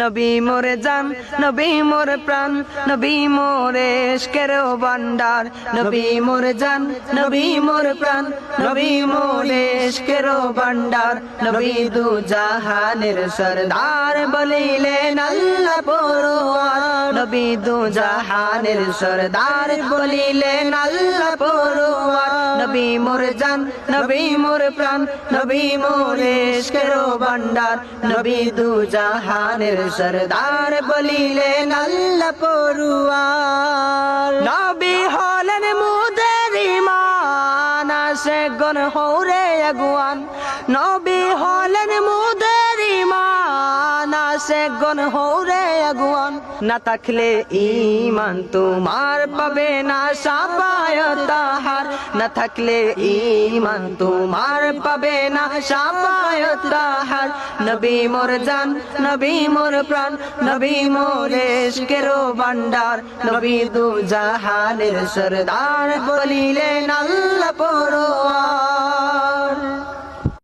নবী মোরে জান, নবী মোর প্রাণ, নবী মোরে এশকেরও ভান্ডার। নবী মোরে জান, নবী মোর প্রাণ, নবী মোরে এশকেরও ভান্ডার। নবী দু জাহানের সরদার বলিলেন আল্লাহ পরোয়ার। নবী দু জাহানের সরদার বলিলেন আল্লাহ পরোয়ার। নবী মোর জান, নবী মোর প্রাণ, নবী মোর এশকেরও ভান্ডার, নবী দু জাহানের সরদার বলিলেন আল্লাহ পড়ুয়ার নবী হলেন মুদের ইমান আসে গন হৌরে আগুয়ান। নবী হলেন মুদের ইমান আসে গন হৌরে আগুয়ান। না থাকলে ইমান তোমার পাবে না তাহার না থাকলে ইমান তোমার পাবে না। সাময়ত তাহার নবী মোর জান, নবী মোর প্রাণ, নবী মোর কেরো ভান্ডার নবী দু জাহানের সরদার বলিলেন, আল্লাহ পরো